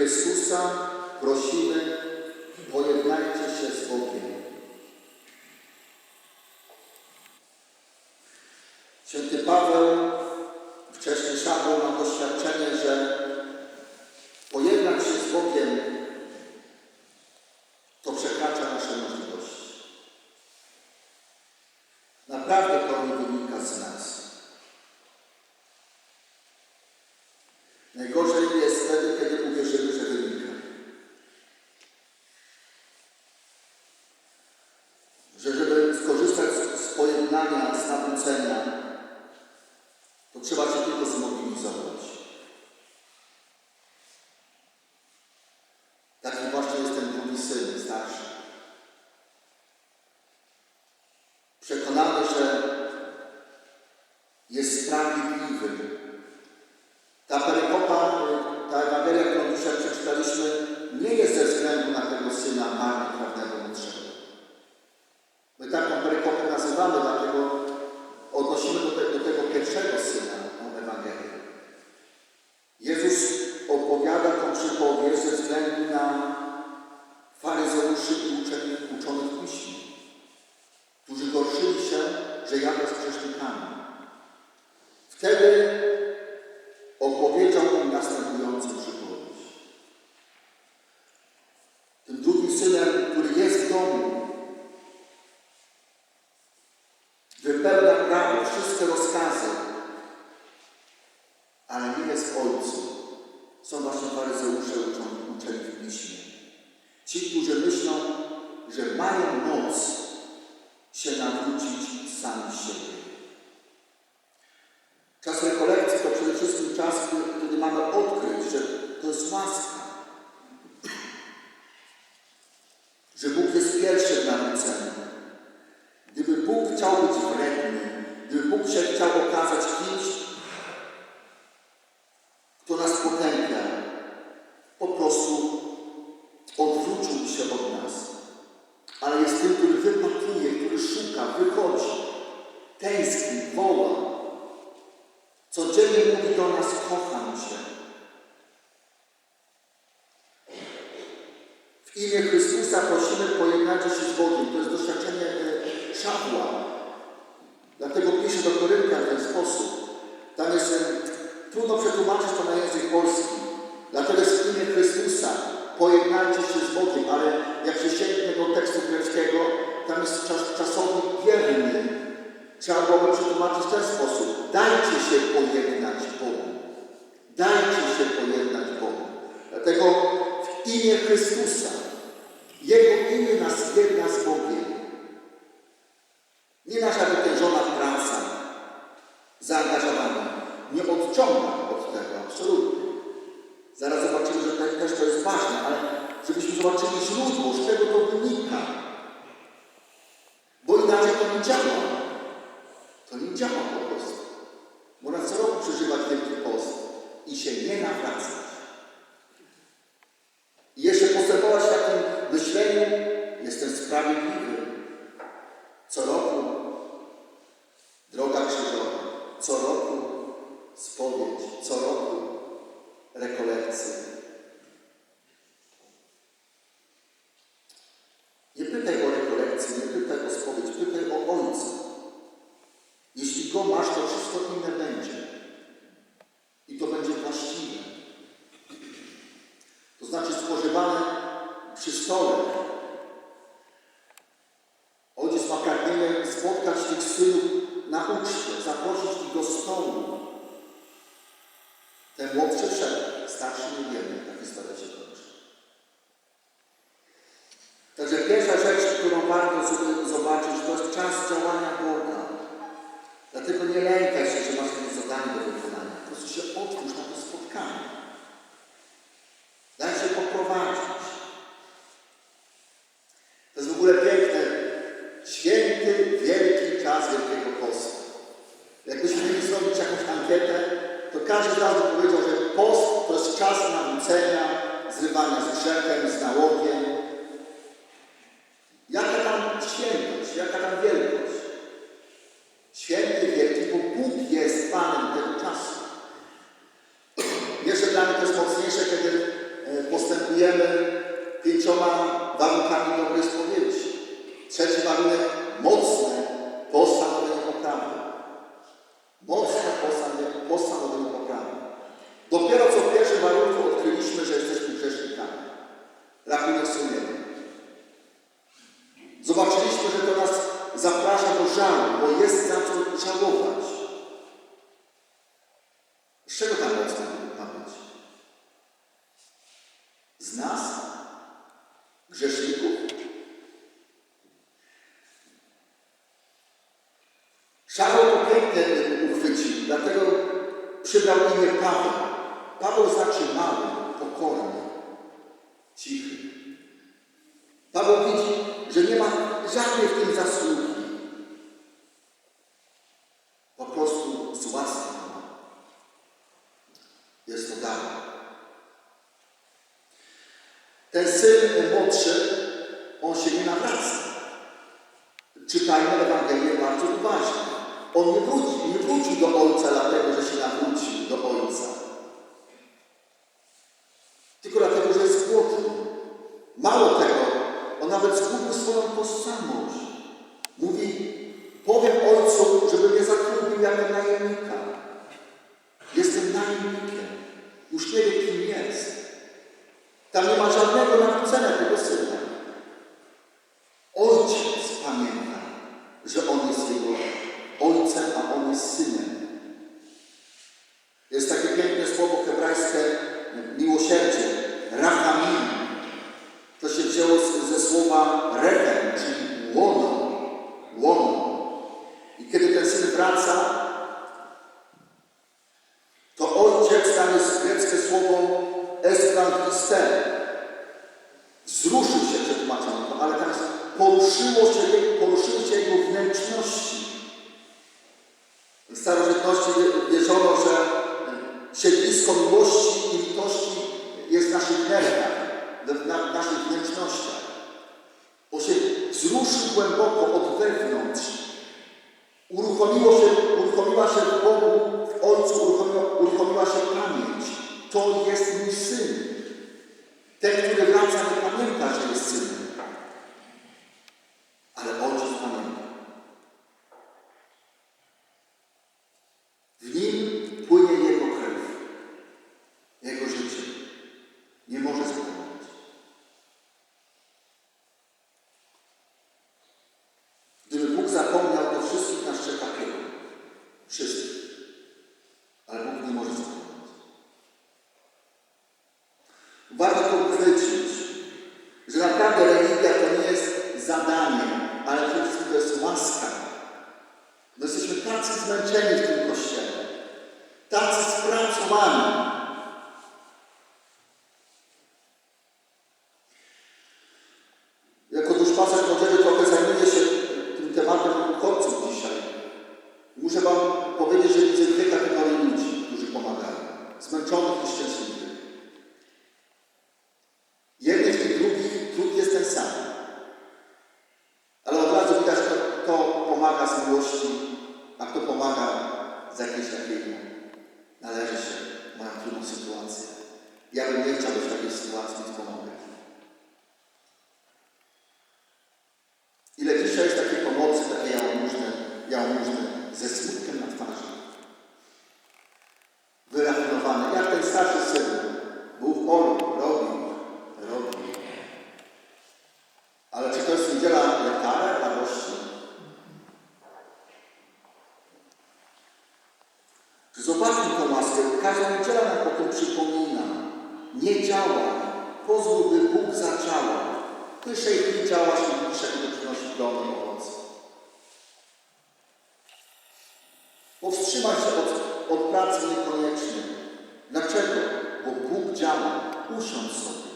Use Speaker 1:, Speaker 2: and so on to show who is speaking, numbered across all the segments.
Speaker 1: Chrystusa prosimy, pojednajcie się z Bogiem. Święty Paweł wcześniej szabł na doświadczenie, że pojednać się z Bogiem to przekracza nasze możliwości. Naprawdę to nie wynika z nas. Najgorzej jest wtedy, kiedy że wynika. Że żeby skorzystać z, z pojednania, z nawrócenia, to trzeba się tylko zmobilizować. Taki właśnie jest ten drugi syn, starszy. Przekonany, że jest sprawiedliwy. Ta wypełnia prawo, wszystkie rozkazy, ale nie jest Ojcu. Są właśnie faryzeusze uczeni, uczeni w Piśmie. Ci, którzy myślą, że mają moc się nawrócić sami siebie. Czas rekolekcji to przede wszystkim czas, kiedy- kiedy mamy odkryć, że to jest łaska. Że Bóg jest pierwszy w nawróceniu. Gdyby Bóg chciał być wredny, gdyby Bóg się chciał okazać kimś, kto nas potępia, prostu odwrócił się od nas. Ale jest tym, który który szuka, wychodzi, tęskni, woła. Codziennie mówi do nas, kocham Cię. W imię Chrystusa prosimy, pojednajcie się z Bogiem. To jest doświadczenie e, szabła. Dlatego pisze do Koryntia w ten sposób. Tam jest, e, trudno przetłumaczyć to na język polski. Pojednajcie się z Bogiem, ale jak się sięgnie do tekstu greckiego, tam jest czas, czasownik. Trzeba byłoby przetłumaczyć w ten sposób. Dajcie się pojednać Bogu. Dajcie się pojednać Bogu. Dlatego w imię Chrystusa, Jego imię nas jedna z Bogiem. Nie nasza wytężona praca, zaangażowana, nie odciąga od tego, absolutnie. Zaraz zobaczymy, że te- też to jest ważne, ale żebyśmy zobaczyli źródło, z czego to wynika. Bo inaczej to nie działa. To nie działa po prostu. Można co roku przeżywać Wielki Post i się nie nawracać. I jeszcze postępować w takim myśleniu, jestem sprawiedliwy. Co roku droga krzyżowa, co roku spowiedź, co roku rekolekcje. Nie pytaj o rekolekcję, nie pytaj o spowiedź, pytaj o Ojca. Jeśli Go masz, to wszystko inne będzie. I to będzie właściwe. To znaczy spożywane stole. Ojciec ma pragnienie spotkać tych synów na uczcie, zaprosić ich do stołu. Ten młodszy wszedł, starszy nie wiemy, ta historia się kończy. Także pierwsza rzecz, którą warto sobie zobaczyć, to jest czas działania Boga. Dlatego nie lękaj się, że masz jakieś zadanie do wykonania. Po prostu się otwórz na to spotkanie. Daj się poprowadzić. To jest w ogóle piękne. Święty, wielki czas Wielkiego Postu. Jakbyśmy mieli zrobić jakąś ankietę, to każdy z nas by powiedział, że post to jest czas nawrócenia, zrywania z grzechem, z nałogiem. la curazione żadnej w tym zasługi. Po prostu z łaski jest to dar. Ten syn młodszy, on się nie nawraca. Czytajmy Ewangelię bardzo uważnie. On nie wrócił, nie wrócił do Ojca dlatego, że się nawrócił do Ojca. Yani maşallah ne kadar sen. miłosierdzie poruszyły się jego wnętrzności. W starożytności wierzono, że e, siedlisko miłości i litości jest w naszych nerwach, w naszych wnętrznościach. Bo się wzruszył głęboko od wewnątrz. Uruchomiło się, uruchomiła się w Bogu, w Ojcu uruchomiła, uruchomiła się pamięć. To jest mój Syn. Ile dzisiaj z takiej pomocy, takie jałmużny, jałmużny ze smutkiem na twarzy. od pracy niekoniecznie. Dlaczego? Bo Bóg działa. Usiądź sobie.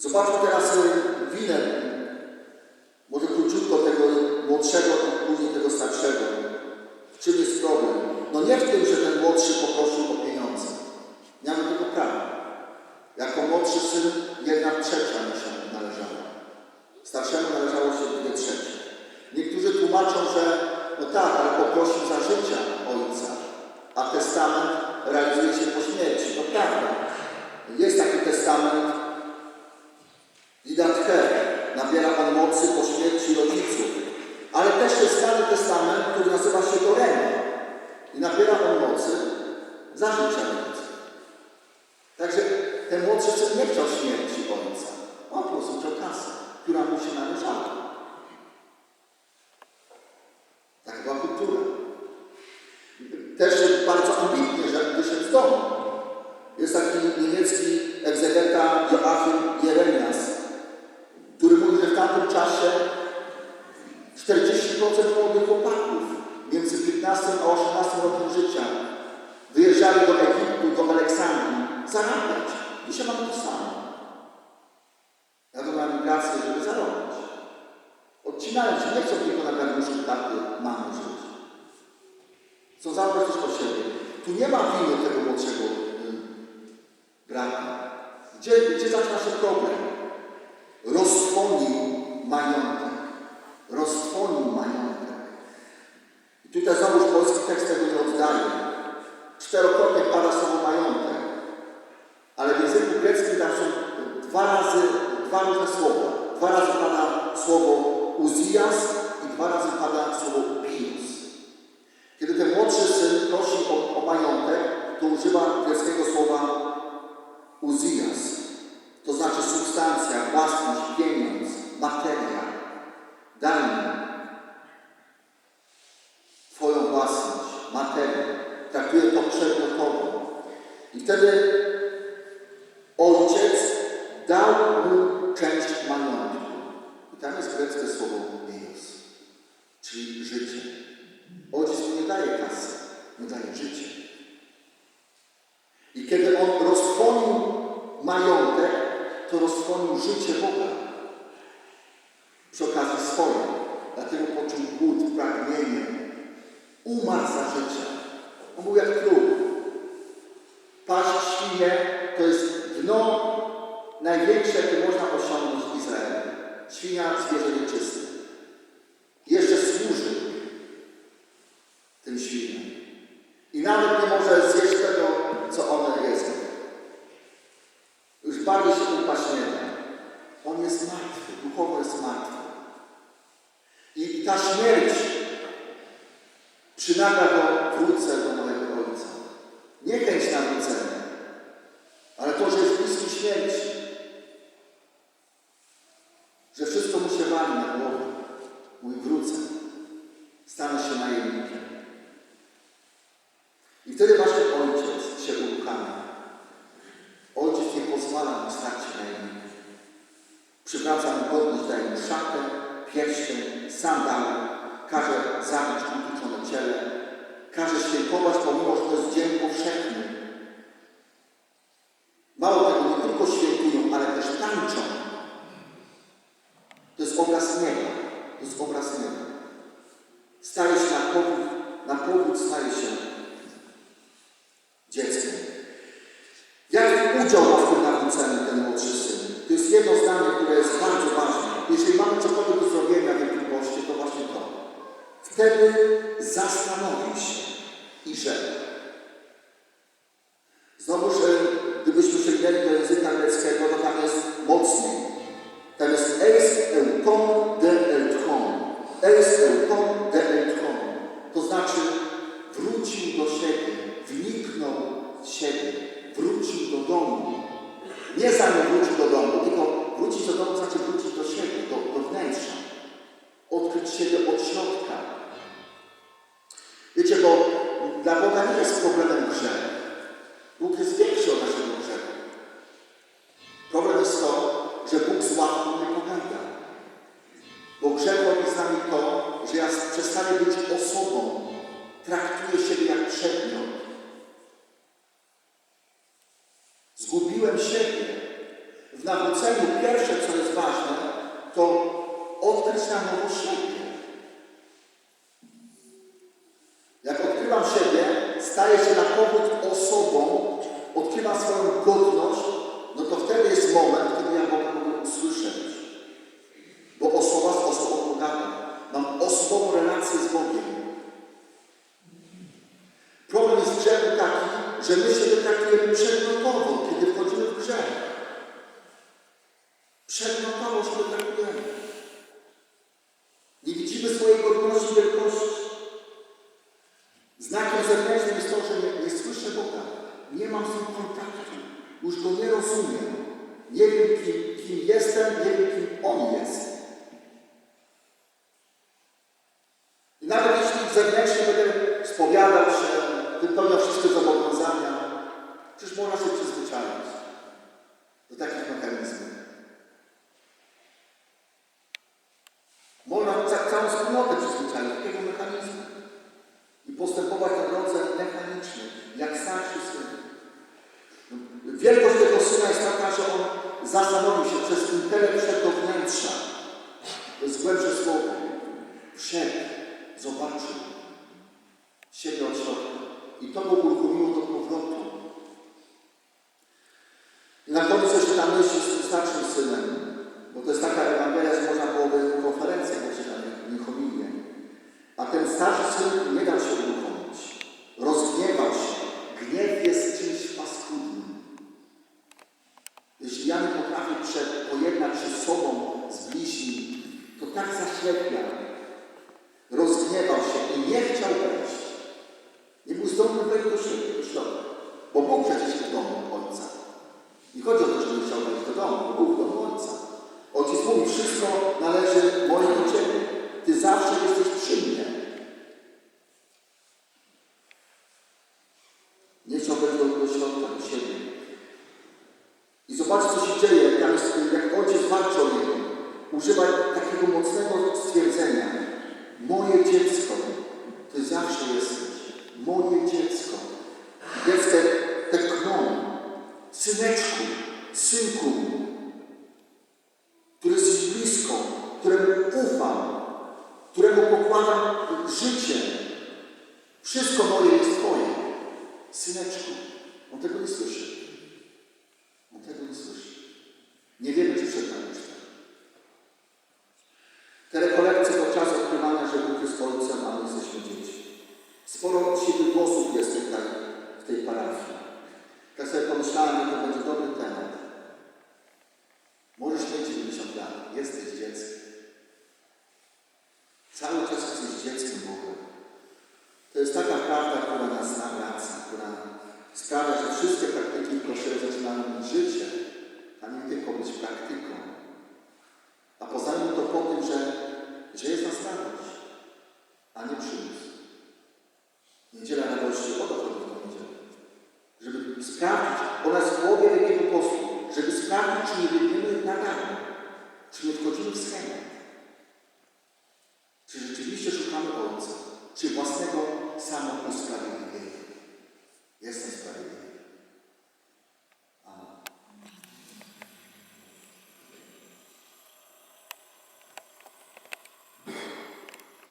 Speaker 1: Zobaczmy teraz. Gdzie, gdzie zaczyna się problem? Roztwonił majątek. Roztwonił majątek. I tutaj znowuż polski tekst tego nie oddaje. Czterokrotnie pada słowo majątek. Ale w języku greckim tam są dwa razy, dwa różne słowa. Dwa razy pada słowo uzias i dwa razy pada słowo pius. Kiedy ten młodszy syn prosi o, o majątek, to używa greckiego słowa uzias to znaczy substancja, własność, pieniądz, materia, danie, Twoją własność, materię, traktuje to przedmiotowo. I wtedy ojciec dał mu część majątku. I tam jest greckie słowo mios, czyli życie. Ojciec mu nie daje kasy, mu daje życie. I kiedy on rozwonił majątek, to rozsłonił życie Boga przy okazji swojej. Dlatego poczuł głód, pragnienie. Umarł za życia. On był jak król. Paść świnie to jest dno największe, jakie można osiągnąć w Izraelu. Świnia zwierzę nieczyste. Jeszcze służy tym świniom. I nawet nie może Przywracam godność, daję mu szatę, pierścień, sandały, każe zabić utuczone ciele, każe świętować, pomimo że to jest dzień powszechny, Wtedy zastanowił się i rzekł. Nawet jeśli zewnętrznie będę spowiadał się, wypełniał wszystkie zobowiązania, przecież można się przyzwyczaić do takich mechanizmów. Można całą wspólnotę przyzwyczaić do takiego mechanizmu i postępować na drodze mechanicznej, jak starszy syn. Wielkość tego syna jest taka, że on zastanowił się przez intelekt wszedł do wnętrza. To jest głębsze słowo. Wszedł. Na końcu jeszcze na myśli z naszym synem, bo to jest taka Ewangelia, że można byłoby konferencję poczytać, nie homilię. A ten starszy syn Twoje jest Twoje. Syneczku, on tego nie słyszy. а не пшеницю.